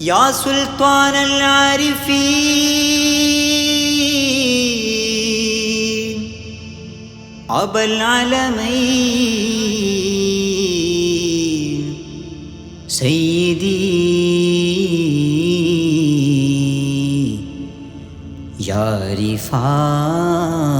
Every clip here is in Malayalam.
يا سلطان العارفين أبا العالمين سيدي يا رفاعي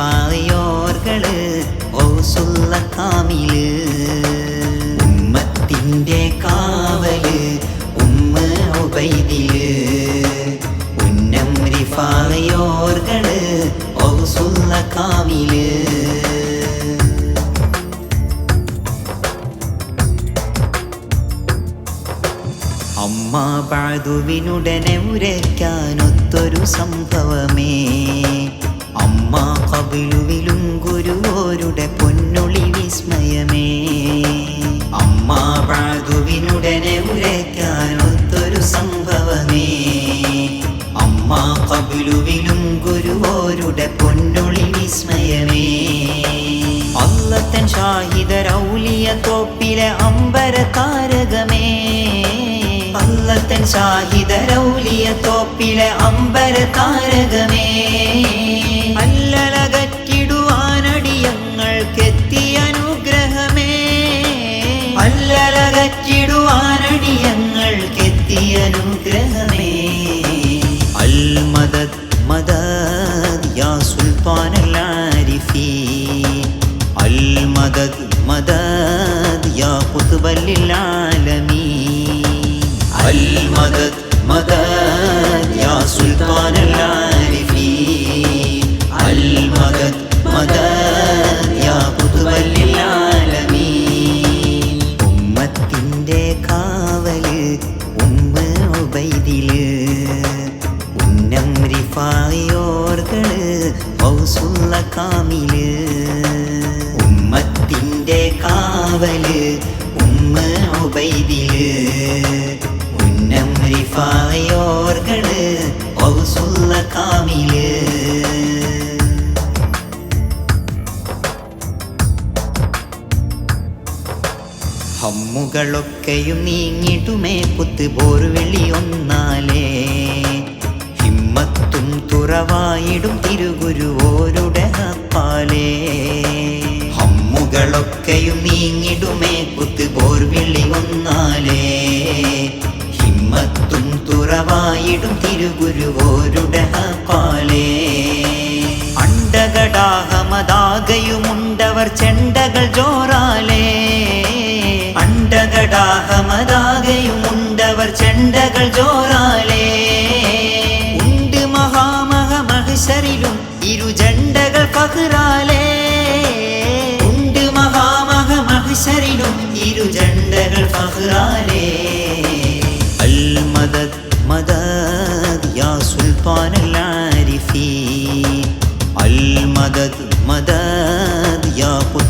റിഫായോർകൾ ഓസുള്ള കാമിൽ. ഉമ്മത്തിന്റെ കാവൽ ഉമ്മ ഉബൈദിൽ. ഉന്നം റിഫായോർകൾ ഓസുള്ള കാമിൽ. അമ്മ പാതുവിനുടനെ ഉരയ്ക്കാനൊത്തൊരു സംഭവമേ. ഷാഹിദരൗലിയ തോപ്പിലെ അമ്പര താരകമേ അല്ലത്തൻ ഷാഹിദരൗലിയ തോപ്പിലെ അമ്പര താരകമേ سلطان العارفين المدد مدد يا قطب للعالمين ഉമ്മത്തിൻ്റെ കാവല് ഉമ്മ ഉബൈദില് ഉന്നം റിഫായോർകള് ഔസുള്ള കാമില് ഉമ്മത്തിൻ്റെ കാവല് ഉമ്മ ഉബൈദില് ഹമ്മുകളൊക്കെയും നീങ്ങിടുമേ കുത്ത് പോർവിളി ഒന്നാലേ. ഹിമ്മത്തും തുറവായിടും തിരുഗുരുവോരുടെ ഹപ്പാലേ ഹമ്മുകളൊക്കെയും നീങ്ങിടുമേ കുത്ത് തുറവായിടും തിരുഗുരുവോരുടെ ഹപ്പാലേ അണ്ടകടാഹമതാകയുമുണ്ടവർ ചെണ്ടകൾ ജോറാലേ അണ്ടകടാഹമതാകയുമുണ്ടവർ ചെണ്ടകൾ ജോറാലേ ഉണ്ട് മഹാമഹ മഹിഷറിലും ഇരുജണ്ടകൾ പകറാലേ ഉണ്ട് മഹാമഹ മഹിഷറിലും ഇരുജണ്ടകൾ പകറാലേ يا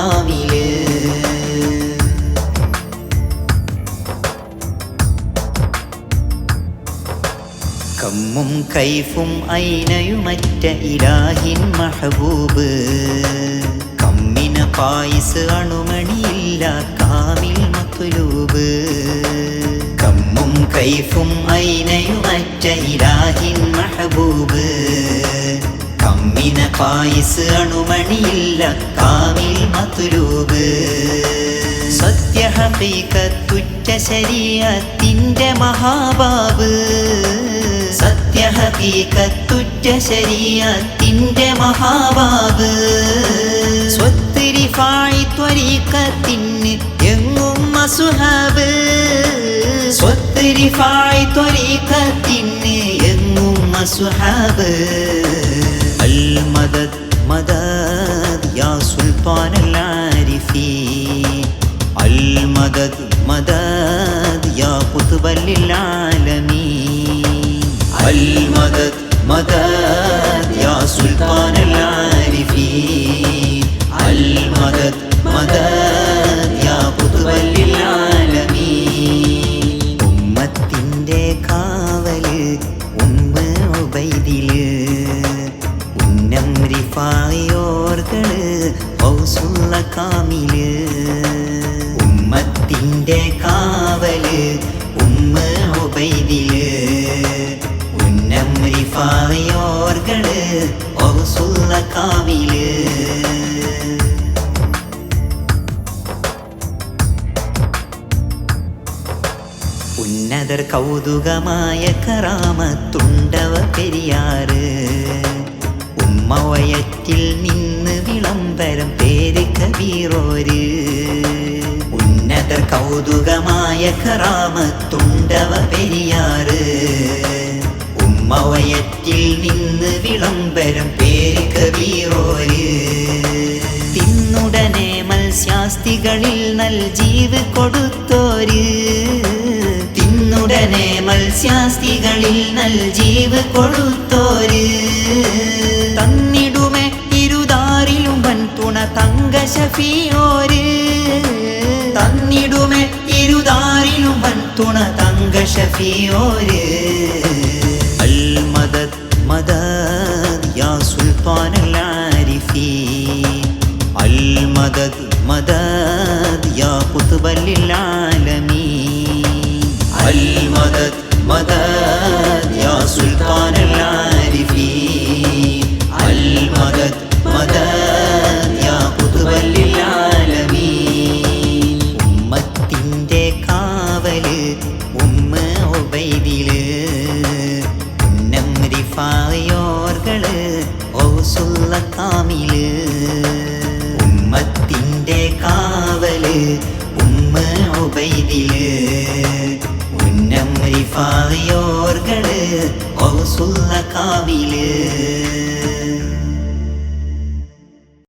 കാമിൽ കമ്മും കൈഫും ഐനയുമറ്റ ഇലാഹിൻ മഹബൂബ്. കമ്മിന പായസ് അണുമണിയില്ല കാവിൽ മത്തുലൂബ് കൈഫും ഐനയുമറ്റ ഇലാഹിൻ മഹബൂബ്. കമ്മിന പായസ് അണുമണിയില്ല കാമിൽ മധുരൂപ്. സത്യ ഹീകത്തുറ്റ ശരീരത്തിന്റെ മഹാബാബ്. സത്യ ഹീകത്തുറ്റ ശരീരത്തിന്റെ മഹാബാബ്. സ്വത്തിരി ഫായി ത്വരീക്കത്തിന് എങ്ങും അസുഹാബ്. സ്വത്തിരിഫായി ത്വരീക്കത്തിന് എങ്ങും അസുഹാബ്. المدد مدد يا سلطان العارفين المدد مدد يا قطب للعالمين المدد مدد يا ഉന്നം റിഫായോർകൾ ഹൗസുള്ള കാമിൽ. ഉമ്മത്തിന്റെ കാവൽ ഉമ്മ ഒബൈദിൽ ഉന്നം റിഫായോർകൾ ഹൗസുള്ള കാമിൽ. ഉന്നതർ കൗതുകമായ കറാമത്തുണ്ടവ പെരിയാറ്. ഉമ്മ വയറ്റിൽ നിന്ന് വിളംബരം പേര് കബീറോര്. ഉന്നതർ കൗതുകമായ കറാമത്തുണ്ടവ പെരിയാറ്. ഉമ്മവയത്തിൽ നിന്ന് വിളംബരം പേര് കബീറോര്. തിന്നുടനെ മത്സ്യാസ്തികളിൽ നൽ ജീവ് കൊടുത്തോര്. തിന്നുടനെ നൽ ജീവ് കൊടുത്തോര്. തുണ തങ്ക ശഫിയോര് തന്നിടുമെ ഇരുതാറിലും വൻ തുണ തങ്ക ശഫിയോര് അൽ മദദ് മദദ് യാ സുൽത്താൻ അൽ ആരിഫീൻ المدد مدد يا قطب للعالمين المدد مدد يا سلطان العارفين المدد مدد ഉന്നം റിഫായോർകൾ ഓസുള്ള കാവിൽ